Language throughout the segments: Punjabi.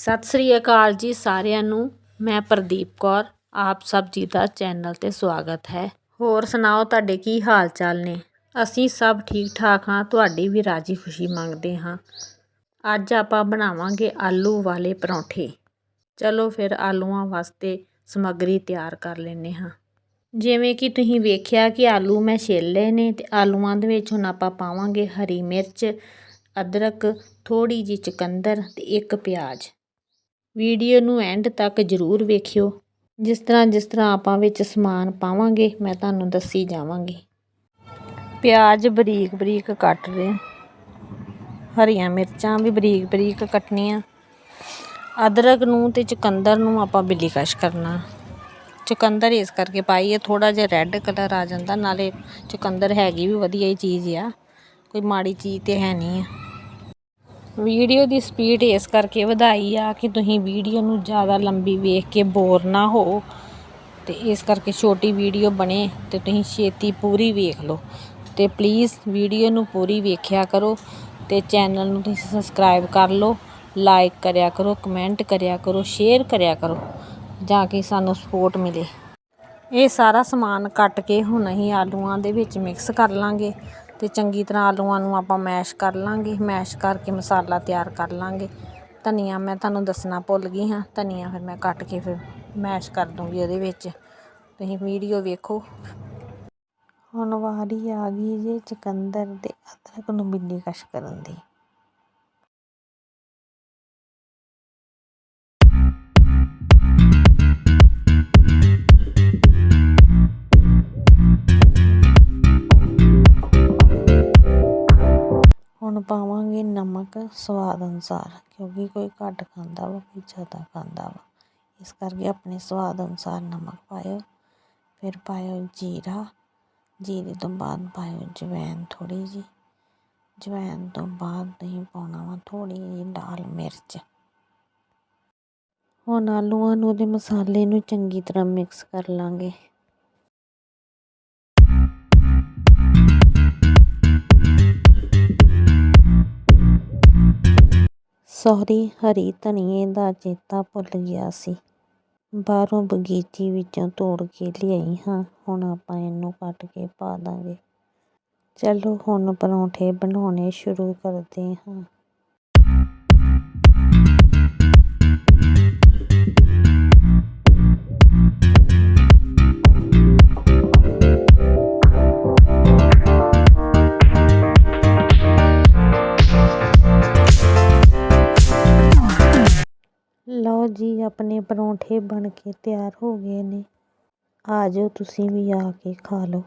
ਸਤਿ ਸ੍ਰੀ ਅਕਾਲ ਜੀ ਸਾਰਿਆਂ ਨੂੰ। ਮੈਂ ਪ੍ਰਦੀਪ ਕੌਰ, ਆਪ ਸਭ ਜੀ ਦਾ ਚੈਨਲ ਤੇ ਸਵਾਗਤ ਹੈ। ਹੋਰ ਸੁਣਾਓ ਤੁਹਾਡੇ ਕੀ ਹਾਲ ਚਾਲ ਨੇ? ਅਸੀਂ ਸਭ ਠੀਕ ਠਾਕ ਹਾਂ, ਤੁਹਾਡੀ ਵੀ ਰਾਜੀ ਖੁਸ਼ੀ ਮੰਗਦੇ ਹਾਂ। ਅੱਜ ਆਪਾਂ ਬਣਾਵਾਂਗੇ ਆਲੂ ਵਾਲੇ ਪਰੌਂਠੇ। ਚਲੋ ਫਿਰ ਆਲੂਆਂ ਵਾਸਤੇ ਸਮੱਗਰੀ ਤਿਆਰ ਕਰ ਲੈਂਦੇ ਹਾਂ। ਜਿਵੇਂ ਕਿ ਤੁਸੀਂ ਵੇਖਿਆ ਕਿ ਆਲੂ ਮੈਂ ਛਿੱਲ ਲਏ ਨੇ ਤੇ ਆਲੂਆਂ ਦੇ ਵਿੱਚ ਹੁਣ ਆਪਾਂ ਪਾਵਾਂਗੇ ਹਰੀ ਮਿਰਚ, ਅਦਰਕ ਥੋੜੀ ਜਿਹੀ ਚੁਕੰਦਰ ਤੇ ਇੱਕ ਪਿਆਜ਼। ਵੀਡੀਓ ਨੂੰ ਐਂਡ ਤੱਕ ਜ਼ਰੂਰ ਵੇਖਿਓ। ਜਿਸ ਤਰ੍ਹਾਂ ਜਿਸ ਤਰ੍ਹਾਂ ਆਪਾਂ ਵਿੱਚ ਸਮਾਨ ਪਾਵਾਂਗੇ, ਮੈਂ ਤੁਹਾਨੂੰ ਦੱਸੀ ਜਾਵਾਂਗੀ। ਪਿਆਜ਼ ਬਰੀਕ ਬਰੀਕ ਕੱਟ ਰਹੇ ਹਰੀਆਂ ਮਿਰਚਾਂ ਵੀ ਬਰੀਕ ਬਰੀਕ ਕੱਟਣੀਆਂ। ਅਦਰਕ ਨੂੰ ਤੇ ਚੁਕੰਦਰ ਨੂੰ ਆਪਾਂ ਬਿੱਲੀਕਸ਼ ਕਰਨਾ। ਚੁਕੰਦਰ ਇਸ ਕਰਕੇ ਪਾਈ ਹੈ ਥੋੜਾ ਜਿਹਾ ਰੈੱਡ ਕਲਰ ਆ ਜਾਂਦਾ, ਨਾਲੇ ਚੁਕੰਦਰ ਹੈਗੀ ਵੀ ਵਧੀਆ ਹੀ ਚੀਜ਼ ਆ। ਕੋਈ ਮਾੜੀ ਚੀਜ਼ ਤੇ ਹੈ ਨਹੀਂ ਆ। ਵੀਡੀਓ ਦੀ ਸਪੀਡ ਇਸ ਕਰਕੇ ਵਧਾਈ ਆ ਕਿ ਤੁਸੀਂ ਵੀਡੀਓ ਨੂੰ ਜ਼ਿਆਦਾ ਲੰਬੀ ਵੇਖ ਕੇ ਬੋਰ ਨਾ ਹੋ ਤੇ ਇਸ ਕਰਕੇ ਛੋਟੀ ਵੀਡੀਓ ਬਣੇ ਤੇ ਤੁਸੀਂ ਛੇਤੀ ਪੂਰੀ ਵੇਖ ਲਓ। ਤੇ ਪਲੀਜ਼ ਵੀਡੀਓ ਨੂੰ ਪੂਰੀ ਵੇਖਿਆ ਕਰੋ ਤੇ ਚੈਨਲ ਨੂੰ ਤੁਸੀਂ ਸਬਸਕ੍ਰਾਈਬ ਕਰ ਲਓ ਲਾਈਕ ਕਰਿਆ ਕਰੋ ਕਮੈਂਟ ਕਰਿਆ ਕਰੋ ਸ਼ੇਅਰ ਕਰਿਆ ਕਰੋ ਜਾਂ ਕਿ ਸਾਨੂੰ ਸਪੋਰਟ ਮਿਲੇ। ਇਹ ਸਾਰਾ ਸਮਾਨ ਕੱਟ ਕੇ ਹੁਣ ਅਸੀਂ ਆਲੂਆਂ ਦੇ ਵਿੱਚ ਮਿਕਸ ਕਰ ਲਾਂਗੇ। ਅਤੇ ਚੰਗੀ ਤਰ੍ਹਾਂ ਆਲੂਆਂ ਨੂੰ ਆਪਾਂ ਮੈਸ਼ ਕਰ ਲਵਾਂਗੇ ਮੈਸ਼ ਕਰਕੇ ਮਸਾਲਾ ਤਿਆਰ ਕਰ ਲਵਾਂਗੇ ਧਨੀਆ ਮੈਂ ਤੁਹਾਨੂੰ ਦੱਸਣਾ ਭੁੱਲ ਗਈ ਹਾਂ। ਧਨੀਆ ਫਿਰ ਮੈਂ ਕੱਟ ਕੇ ਫਿਰ ਮੈਸ਼ ਕਰ ਦੂੰਗੀ ਉਹਦੇ ਵਿੱਚ। ਤੁਸੀਂ ਵੀਡੀਓ ਵੇਖੋ। ਹੁਣ ਵਾਰੀ ਆ ਗਈ ਜੇ ਚਕੰਦਰ ਤੇ ਅਦਰਕ ਨੂੰ ਬਿੱਲੀ ਕਸ਼ ਕਰਨ ਦੀ। ਹੁਣ ਪਾਵਾਂਗੇ ਨਮਕ ਸਵਾਦ ਅਨੁਸਾਰ, ਕਿਉਂਕਿ ਕੋਈ ਘੱਟ ਖਾਂਦਾ ਵਾ, ਕੋਈ ਜ਼ਿਆਦਾ ਖਾਂਦਾ ਵਾ। ਇਸ ਕਰਕੇ ਆਪਣੇ ਸਵਾਦ ਅਨੁਸਾਰ ਨਮਕ ਪਾਇਓ, ਫਿਰ ਪਾਇਓ ਜੀਰਾ। ਜੀਰੇ ਤੋਂ ਬਾਅਦ ਪਾਇਓ ਜਵੈਨ ਥੋੜ੍ਹੀ ਜਿਹੀ। ਜਵੈਨ ਤੋਂ ਬਾਅਦ ਤੁਸੀਂ ਪਾਉਣਾ ਵਾ ਥੋੜ੍ਹੀ ਜਿਹੀ ਲਾਲ ਮਿਰਚ। ਹੁਣ ਆਲੂਆਂ ਨੂੰ ਤੇ ਮਸਾਲੇ ਨੂੰ ਚੰਗੀ ਤਰ੍ਹਾਂ ਮਿਕਸ ਕਰ ਲਾਂਗੇ। ਸੌਰੀ ਹਰੀ ਧਨੀਏ ਦਾ ਚੇਤਾ ਭੁੱਲ ਗਿਆ ਸੀ। ਬਾਹਰੋਂ ਬਗੀਚੀ ਵਿੱਚੋਂ ਤੋੜ ਕੇ ਲਿਆਈ, ਹਾਂ, ਹੁਣ ਆਪਾਂ ਇਹਨੂੰ ਕੱਟ ਕੇ ਪਾ ਦਾਂਗੇ। ਚਲੋ, ਹੁਣ ਪਰੌਂਠੇ ਬਣਾਉਣੇ ਸ਼ੁਰੂ ਕਰਦੇ ਹਾਂ। ਲਓ ਜੀ ਆਪਣੇ ਪਰੌਂਠੇ ਬਣ ਕੇ ਤਿਆਰ ਹੋ ਗਏ ਨੇ। ਆ ਜਾਓ ਤੁਸੀਂ ਵੀ ਆ ਕੇ ਖਾ ਲਓ।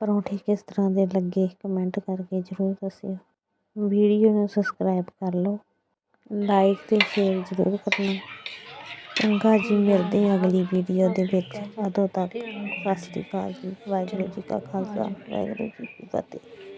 ਪਰੌਂਠੇ ਕਿਸ ਤਰ੍ਹਾਂ ਦੇ ਲੱਗੇ ਕਮੈਂਟ ਕਰਕੇ ਜ਼ਰੂਰ ਦੱਸਿਓ। ਵੀਡੀਓ ਨੂੰ ਸਬਸਕ੍ਰਾਈਬ ਕਰ ਲਓ। ਲਾਈਕ ਤੇ ਸ਼ੇਅਰ ਜ਼ਰੂਰ ਕਰਨਾ। ਚੰਗਾ ਜੀ ਮਿਲਦੇ ਹਾਂ ਅਗਲੀ ਵੀਡੀਓ ਦੇ ਵਿੱਚ। ਉਦੋਂ ਤੱਕ ਸਤਿ ਸ਼੍ਰੀ ਅਕਾਲ ਜੀ। ਵਾਹਿਗੁਰੂ ਜੀ ਕਾ ਖਾਲਸਾ ਵਾਹਿਗੁਰੂ ਜੀ ਕੀ ਫਤਿਹ।